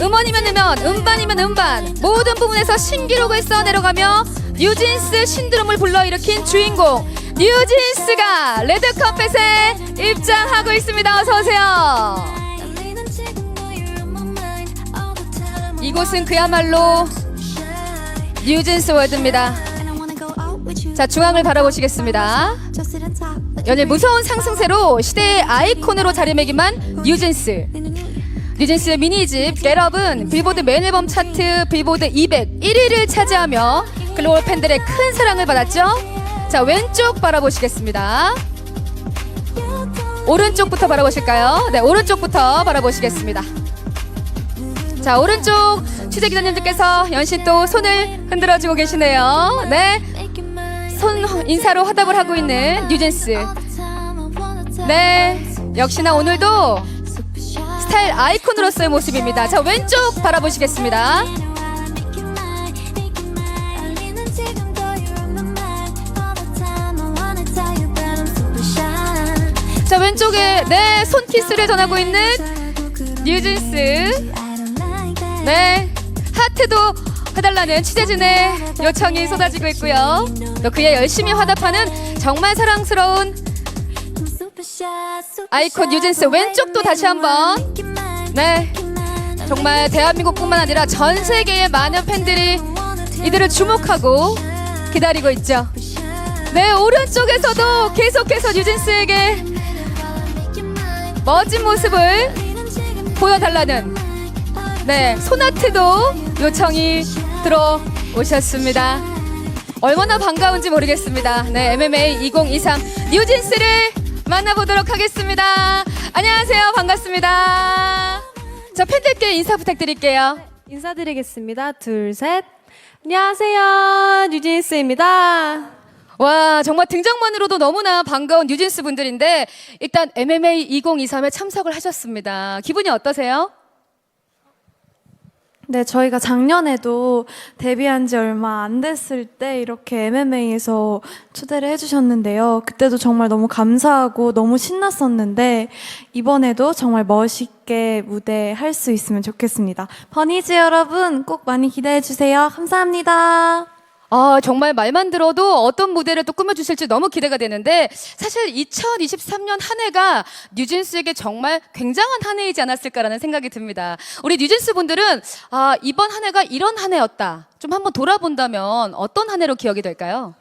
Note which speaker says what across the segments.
Speaker 1: 음원이면 음원, 음반이면 음반 모든 부분에서 신기록을 써 내려가며 뉴진스 신드롬을 불러일으킨 주인공 뉴진스가 레드카펫에 입장하고 있습니다. 어서 오세요. 이곳은 그야말로 뉴진스 월드입니다. 자, 중앙을 바라보시겠습니다. 연일 무서운 상승세로 시대의 아이콘으로 자리매김한 뉴진스. 뉴진스의 미니집 겟업은 빌보드 맨 앨범 차트 빌보드 200 1위를 차지하며 글로벌 팬들의 큰 사랑을 받았죠. 자, 왼쪽 바라보시겠습니다. 오른쪽부터 바라보실까요? 네, 오른쪽부터 바라보시겠습니다. 자, 오른쪽 취재 기자님들께서 연신 또 손을 흔들어주고 계시네요. 네, 손 인사로 화답을 하고 있는 뉴진스. 네, 역시나 오늘도 스타일 아이콘으로서의 모습입니다. 자, 왼쪽 바라보시겠습니다. 자, 왼쪽에 네, 손키스를 전하고 있는 뉴진스. 네, 하트도 해달라는 취재진의 요청이 쏟아지고 있고요. 또 그의 열심히 화답하는 정말 사랑스러운 아이콘 뉴진스 왼쪽도 다시 한번 네 정말 대한민국뿐만 아니라 전 세계의 많은 팬들이 이들을 주목하고 기다리고 있죠. 네 오른쪽에서도 계속해서 뉴진스에게 멋진 모습을 보여달라는 네 소나트도 요청이 들어 오셨습니다. 얼마나 반가운지 모르겠습니다. 네 MMA 2023 뉴진스를 만나보도록 하겠습니다. 안녕하세요. 반갑습니다. 자 팬들께 인사 부탁드릴게요.
Speaker 2: 인사드리겠습니다. 둘, 셋. 안녕하세요. 뉴진스입니다.
Speaker 1: 와 정말 등장만으로도 너무나 반가운 뉴진스 분들인데 일단 MMA 2023에 참석을 하셨습니다. 기분이 어떠세요?
Speaker 2: 네, 저희가 작년에도 데뷔한 지 얼마 안 됐을 때 이렇게 MMA에서 초대를 해주셨는데요. 그때도 정말 너무 감사하고 너무 신났었는데 이번에도 정말 멋있게 무대 할 수 있으면 좋겠습니다. 버니즈 여러분 꼭 많이 기대해 주세요. 감사합니다.
Speaker 1: 아, 정말 말만 들어도 어떤 무대를 또 꾸며주실지 너무 기대가 되는데, 사실 2023년 한 해가 뉴진스에게 정말 굉장한 한 해이지 않았을까라는 생각이 듭니다. 우리 뉴진스 분들은, 아, 이번 한 해가 이런 한 해였다. 좀 한번 돌아본다면 어떤 한 해로 기억이 될까요?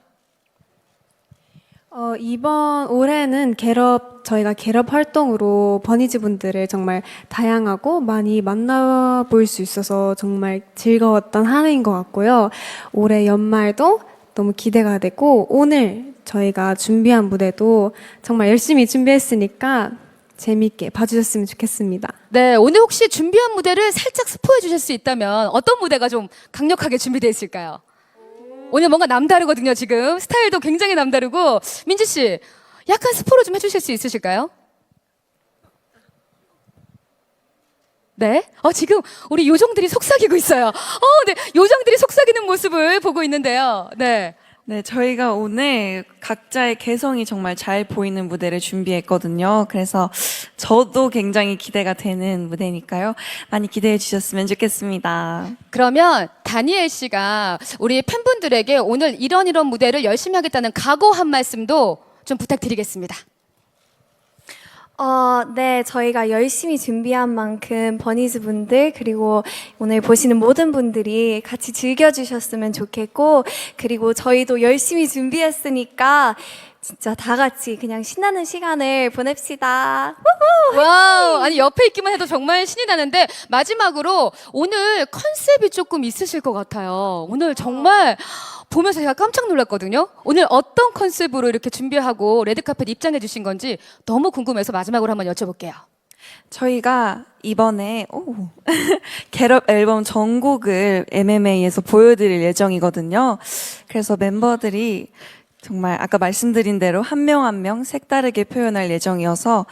Speaker 3: 어, 이번 올해는 갤럽 저희가 갤럽 활동으로 버니즈 분들을 정말 다양하고 많이 만나볼 수 있어서 정말 즐거웠던 한 해인 것 같고요. 올해 연말도 너무 기대가 되고 오늘 저희가 준비한 무대도 정말 열심히 준비했으니까 재밌게 봐주셨으면 좋겠습니다.
Speaker 1: 네, 오늘 혹시 준비한 무대를 살짝 스포해 주실 수 있다면 어떤 무대가 좀 강력하게 준비되어 있을까요? 오늘 뭔가 남다르거든요, 지금. 스타일도 굉장히 남다르고. 민지 씨, 약간 스포를 좀 해주실 수 있으실까요? 네. 어, 지금 우리 요정들이 속삭이고 있어요. 어, 네. 요정들이 속삭이는 모습을 보고 있는데요. 네.
Speaker 4: 네, 저희가 오늘 각자의 개성이 정말 잘 보이는 무대를 준비했거든요. 그래서 저도 굉장히 기대가 되는 무대니까요. 많이 기대해 주셨으면 좋겠습니다.
Speaker 1: 그러면 다니엘 씨가 우리 팬분들에게 오늘 이런 이런 무대를 열심히 하겠다는 각오 한 말씀도 좀 부탁드리겠습니다.
Speaker 5: 어, 네, 저희가 열심히 준비한 만큼 버니즈 분들 그리고 오늘 보시는 모든 분들이 같이 즐겨주셨으면 좋겠고 그리고 저희도 열심히 준비했으니까 진짜 다 같이 그냥 신나는 시간을 보냅시다.
Speaker 1: 와우, 아니 옆에 있기만 해도 정말 신이 나는데 마지막으로 오늘 컨셉이 조금 있으실 것 같아요. 오늘 정말 보면서 제가 깜짝 놀랐거든요. 오늘 어떤 컨셉으로 이렇게 준비하고 레드카펫 입장해 주신 건지 너무 궁금해서 마지막으로 한번 여쭤볼게요.
Speaker 4: 저희가 이번에 오, 겟업 앨범 전곡을 MMA에서 보여드릴 예정이거든요. 그래서 멤버들이 정말 아까 말씀드린 대로 한 명 한 명 색다르게 표현할 예정이어서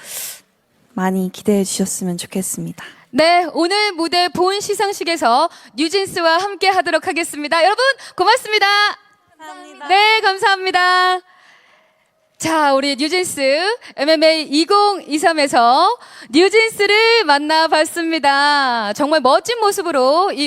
Speaker 4: 많이 기대해 주셨으면 좋겠습니다.
Speaker 1: 네, 오늘 무대 본 시상식에서 뉴진스와 함께 하도록 하겠습니다. 여러분, 고맙습니다. 감사합니다. 네, 감사합니다. 자, 우리 뉴진스 MMA 2023에서 뉴진스를 만나봤습니다. 정말 멋진 모습으로 이